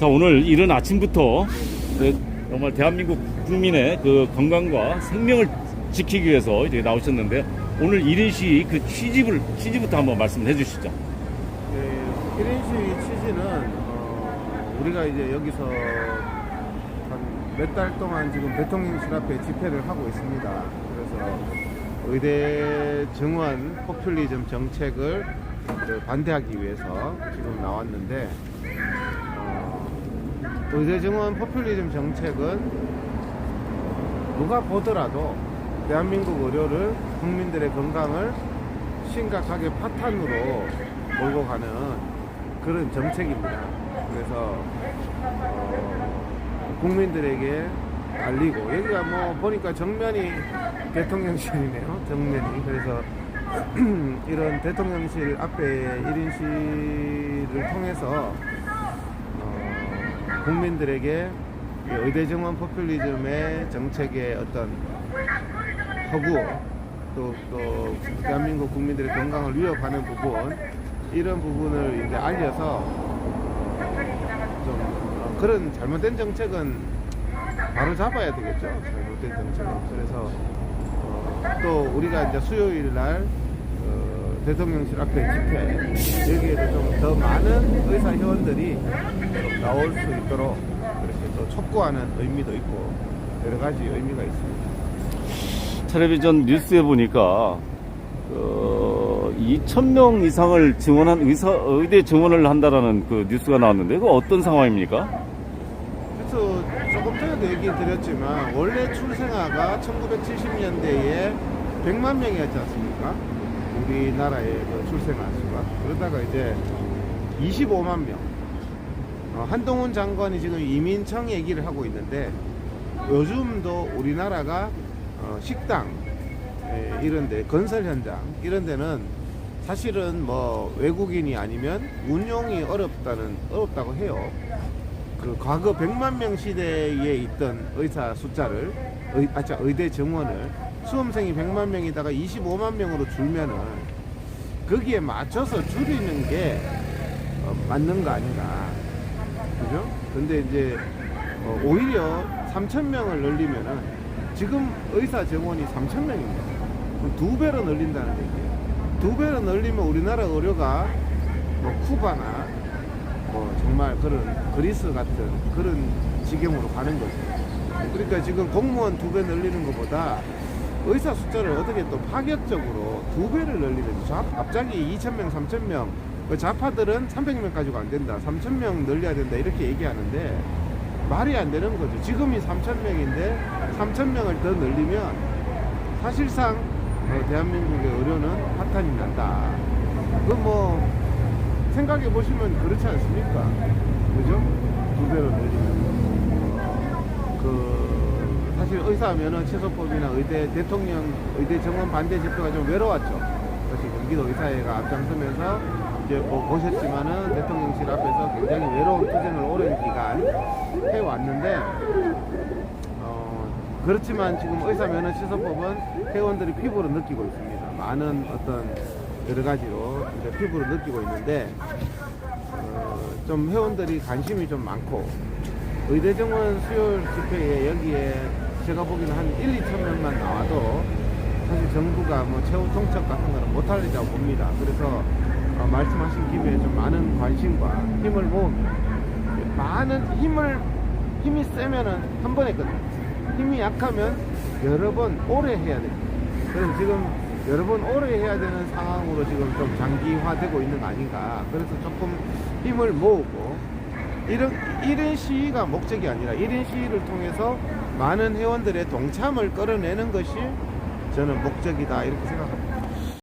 자 오늘 이른 아침부터 네, 정말 대한민국 국민의 그 건강과 생명을 지키기 위해서 이렇게 나오셨는데 오늘 1인 시위 그 취지를 취지부터 한번 말씀해 주시죠. 네, 1인 시위 취지는 어, 우리가 이제 여기서 한 몇 달 동안 지금 대통령실 앞에 집회를 하고 있습니다. 그래서 의대 정원 포퓰리즘 정책을 그 반대하기 위해서 지금 나왔는데 어, 의대 정원 포퓰리즘 정책은 누가 보더라도 대한민국 의료를 국민들의 건강을 심각하게 파탄으로 몰고 가는 그런 정책입니다. 그래서 어, 국민들에게 알리고 여기가 뭐 보니까 정면이 대통령실이네요. 정면이 그래서 이런 대통령실 앞에 1인 시를 통해서 어, 국민들에게 이 의대 정원 포퓰리즘의 정책의 어떤 허구 또, 또 대한민국 국민들의 건강을 위협하는 부분 이런 부분을 이제 알려서 좀 어, 그런 잘못된 정책은 바로 잡아야 되겠죠? 잘못된 정책은. 그래서 어, 또 우리가 이제 수요일 날 어, 대통령실 앞에 집회 여기에도 좀 더 많은 의사 회원들이 좀 나올 수 있도록 그렇게 또 촉구하는 의미도 있고 여러 가지 의미가 있습니다. 텔레비전 뉴스에 보니까 어, 2,000명 이상을 증원한 의사 의대 증원을 한다라는 그 뉴스가 나왔는데 그 어떤 상황입니까? 그래서 조금 전에도 얘기 드렸지만 원래 출생아가 1970년대에 100만 명이었지 않습니까? 우리나라의 그 출생아 수가 그러다가 이제 25만 명. 어, 한동훈 장관이 지금 이민청 얘기를 하고 있는데 요즘도 우리나라가 어, 식당 에, 이런데 건설 현장 이런 데는 사실은 뭐 외국인이 아니면 운용이 어렵다는 어렵다고 해요. 그 과거 100만 명 시대에 있던 의사 숫자를 의, 아, 자, 의대 정원을 수험생이 100만 명이다가 25만 명으로 줄면은 거기에 맞춰서 줄이는 게 어, 맞는 거 아닌가 그죠? 근데 이제 어, 오히려 3천 명을 늘리면은 지금 의사 정원이 3천 명입니다. 그럼 두 배로 늘린다는 얘기예요. 두 배로 늘리면 우리나라 의료가 뭐 쿠바나 뭐 정말 그런 그리스 같은 그런 지경으로 가는 거죠. 그러니까 지금 공무원 두 배 늘리는 것보다 의사 숫자를 어떻게 또 파격적으로 두 배를 늘리는 자, 갑자기 2,000명, 3,000명 그 좌파들은 300명 가지고 안 된다. 3,000명 늘려야 된다. 이렇게 얘기하는데 말이 안 되는 거죠. 지금이 3,000명인데 3,000명을 더 늘리면 사실상 어, 대한민국의 의료는 파탄이 난다. 그뭐 생각해 보시면 그렇지 않습니까? 그죠? 두 배로 늘리면 그 사실 의사면은 최소법이나 의대 대통령 의대 정원 반대 집회가 좀 외로웠죠. 사실 경기도 의사회가 앞장서면서 이제 뭐 보셨지만은 대통령실 앞에서 굉장히 외로운 투쟁을 오랜 기간 해왔는데 어, 그렇지만 지금 의사면허 취소법은 회원들이 피부로 느끼고 있습니다. 많은 어떤 여러 가지로 이제 피부로 느끼고 있는데 어, 좀 회원들이 관심이 좀 많고 의대정원 수요일 집회에 여기에 제가 보기에는 한 1, 2천 명만 나와도 사실 정부가 뭐 최후 통첩 같은 거는 못할 리라고 봅니다. 그래서 어, 말씀하신 김에 좀 많은 관심과 힘을 모으면 많은 힘을 힘이 세면은 한 번에 끝나. 힘이 약하면 여러 번 오래 해야 됩니다. 그래서 지금 여러 번 오래 해야 되는 상황으로 지금 좀 장기화되고 있는 거 아닌가. 그래서 조금 힘을 모으고 이런 1인 시위가 목적이 아니라 1인 시위를 통해서 많은 회원들의 동참을 끌어내는 것이 저는 목적이다 이렇게 생각합니다.